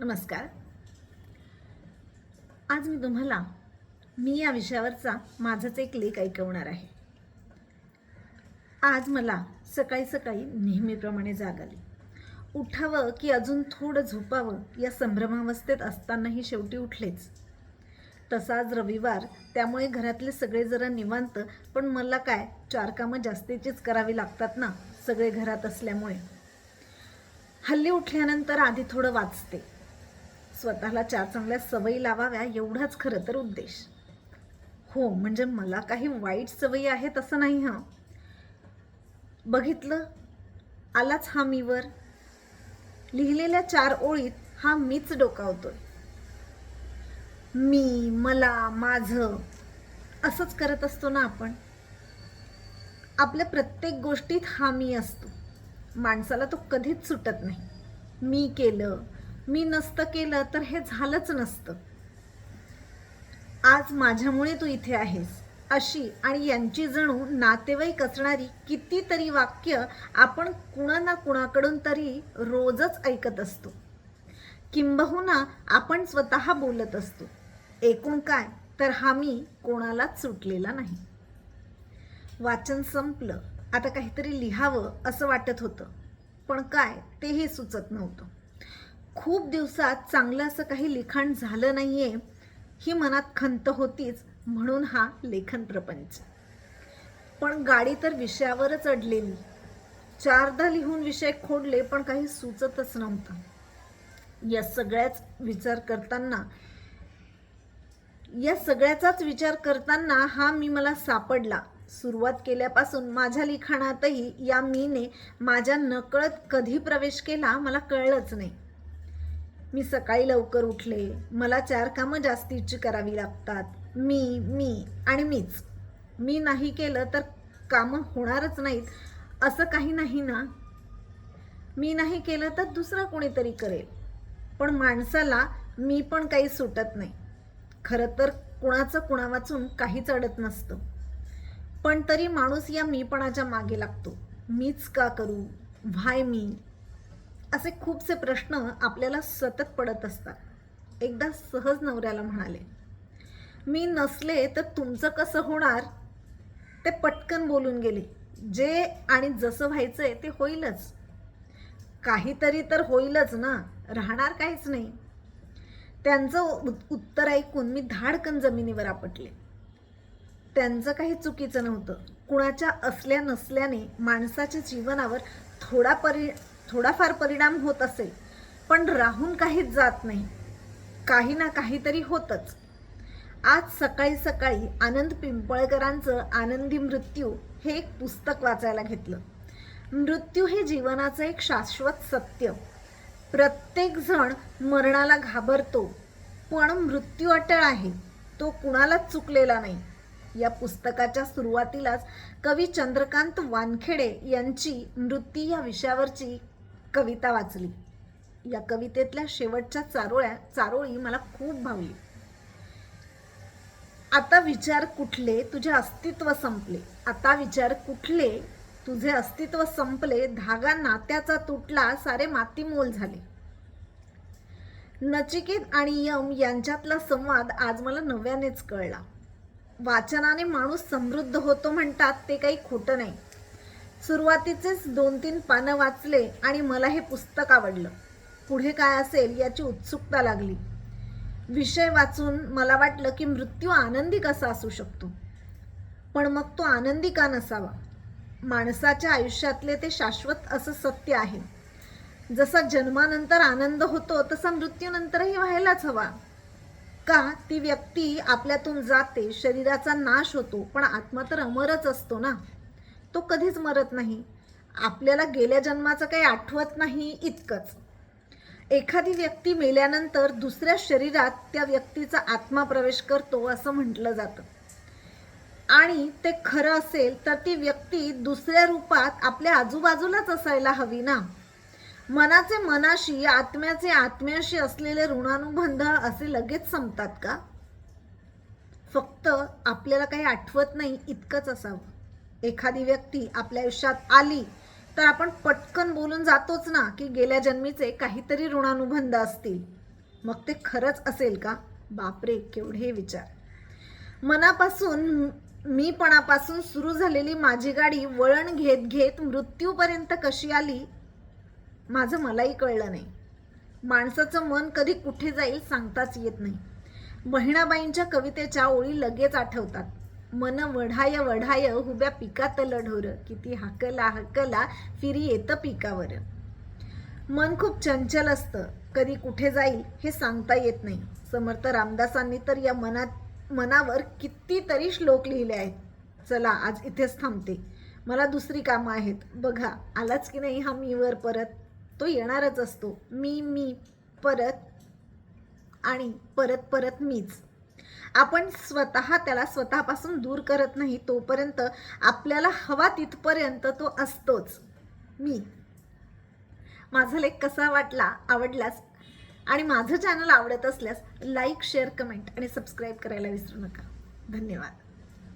नमस्कार. आज मी तुम्हाला मी या विषयावरचा माझाच एक लेख ऐकवणार आहे. आज मला सकाळी सकाळी नेहमीप्रमाणे जाग आली. उठावं की अजून थोडं झोपावं या संभ्रमावस्थेत असतानाही शेवटी उठलेच. तसा आज रविवार त्यामुळे घरातले सगळे जरा निवांत पण मला काय चार कामं जास्तीचीच करावी लागतात ना सगळे घरात असल्यामुळे. हल्ली उठल्यानंतर आधी थोडं वाचते. स्वतःला चार चांगल्या सवयी लावाव्या एवढाच खरं तर उद्देश. हो म्हणजे मला काही वाईट सवयी आहेत असं नाही हां. बघितलं? आलाच हा मीवर. लिहिलेल्या चार ओळीत हा मीच डोकावतोय. मी मला माझं असंच करत असतो ना आपण. आपल्या प्रत्येक गोष्टीत हा मी असतो. माणसाला तो कधीच सुटत नाही. मी केलं मी नसतं केलं तर हे झालंच नसतं. आज माझ्यामुळे तू इथे आहेस. अशी आणि यांची जणू नातेवाईक असणारी कितीतरी वाक्य आपण कुणा ना कुणाकडून तरी रोजच ऐकत असतो. किंबहुना आपण स्वतः बोलत असतो. एकूण काय तर हा मी कोणालाच सुटलेला नाही. वाचन संपलं. आता काहीतरी लिहावं असं वाटत होतं. पण काय तेही सुचत नव्हतं. खूप दिवसात चांगलं असं काही लिखाण झालं नाही आहे ही मनात खंत होतीच म्हणून हा लेखन प्रपंच. पण गाडी तर विषयावरच अडलेली. चारदा लिहून विषय खोडले पण काही सुचतच नव्हतं. या सगळ्याच विचार करताना या सगळ्याचाच विचार करताना हा मी मला सापडला. सुरुवात केल्यापासून माझ्या लिखाणातही या मीने माझ्या नकळत कधी प्रवेश केला मला कळलंच नाही. मी सकाळी लवकर उठले. मला चार कामं जास्तीची करावी लागतात. मी मी आणि मीच. मी नाही केलं तर कामं होणारच नाहीत असं काही नाही ना? मी नाही केलं तर दुसरं कोणीतरी करेल. पण माणसाला मी पण काही सुटत नाही. खरं तर कुणाचं कुणा वाचून काहीच अडत नसतं. पण तरी माणूस या मीपणाच्या मागे लागतो. मीच का करू? व्हाय मी? असे खूपसे प्रश्न आपल्याला सतत पडत असतात. एकदा सहज नवऱ्याला म्हणाले मी नसले तर तुमचं कसं होणार? ते पटकन बोलून गेले जे आणि जसं व्हायचं आहे ते होईलच. काहीतरी तर होईलच ना राहणार काहीच नाही. त्यांचं उत्तर ऐकून मी धाडकन जमिनीवर आपटले. त्यांचं काही चुकीचं नव्हतं. कुणाच्या असल्या नसल्याने माणसाच्या जीवनावर थोडा परि थोडाफार परिणाम होत असेल पण राहून काहीच जात नाही. काही ना काहीतरी होतच. आज सकाळी सकाळी आनंद पिंपळकरांचं आनंदी मृत्यू हे एक पुस्तक वाचायला घेतलं. मृत्यू हे जीवनाचं एक शाश्वत सत्य. प्रत्येक जण मरणाला घाबरतो पण मृत्यू अटळ आहे तो कुणालाच चुकलेला नाही. या पुस्तकाच्या सुरुवातीलाच कवी चंद्रकांत वानखेडे यांची मृत्यू या विषयावरची कविता वाचली. या कवितेतल्या शेवटच्या चारोळ्या चारोळी मला खूप भावली. आता विचार कुठले तुझे अस्तित्व संपले. आता विचार कुठले तुझे अस्तित्व संपले. धागा नात्याचा तुटला सारे मातीमोल झाले. नचिकेत आणि यम यांच्यातला संवाद आज मला नव्यानेच कळला. वाचनाने माणूस समृद्ध होतो म्हणतात ते काही खोटं नाही. सुरुवातीचेच दोन तीन पानं वाचले आणि मला हे पुस्तक आवडलं. पुढे काय असेल याची उत्सुकता लागली. विषय वाचून मला वाटलं की मृत्यू आनंदी कसा असू शकतो? पण मग तो आनंदी का नसावा? माणसाच्या आयुष्यातले ते शाश्वत असं सत्य आहे. जसा जन्मानंतर आनंद होतो तसा मृत्यूनंतरही व्हायलाच हवा. का? ती व्यक्ती आपल्यातून जाते शरीराचा नाश होतो पण आत्मा तर अमरच असतो ना? तो कधीच मरत नाही. आपल्याला गेल्या जन्माचं काही आठवत नाही इतकंच. एखादी व्यक्ती मेल्यानंतर दुसऱ्या शरीरात त्या व्यक्तीचा आत्मा प्रवेश करतो असं म्हटलं जातं. आणि ते खरं असेल तर ती व्यक्ती दुसऱ्या रूपात आपल्या आजूबाजूलाच असायला हवी ना? मनाचे मनाशी आत्म्याचे आत्म्याशी असलेले ऋणानुबंध असे लगेच संपतात का? फक्त आपल्याला काही आठवत नाही इतकंच असावं. एखादी व्यक्ती आपल्या आयुष्यात आली तर आपण पटकन बोलून जातोच ना की गेल्या जन्मीचे काहीतरी ऋणानुबंध असतील. मग ते खरंच असेल का? बापरे केवढे विचार. मनापासून मीपणापासून सुरू झालेली माझी गाडी वळण घेत घेत मृत्यूपर्यंत कशी आली? माझं मलाही कळलं नाही. माणसाचं मन कधी कुठे जाईल सांगताच येत नाही. बहिणाबाईंच्या कवितेच्या ओळी लगेच आठवतात. मन वढाय वढाय हुब्या पिकातल ढोर. किती हाकला हाकला फिरी येतं पिकावर. मन खूप चंचल असतं. कधी कुठे जाईल हे सांगता येत नाही. समर्थ रामदासांनी तर या मनात मनावर कितीतरी श्लोक लिहिले आहेत. चला आज इथेच थांबते. मला दुसरी कामं आहेत. बघा आलाच की नाही हा मीवर परत? तो येणारच असतो. मी मी परत आणि परत परत मीच. आपण स्वतः त्याला स्वतःपासून दूर करत नाही तोपर्यंत आपल्याला हवा तिथपर्यंत तो असतोच. मी. माझा लेख कसा वाटला आवडलास? आणि माझं चॅनल आवडत असल्यास लाईक शेअर कमेंट आणि सबस्क्राईब करायला विसरू नका. धन्यवाद.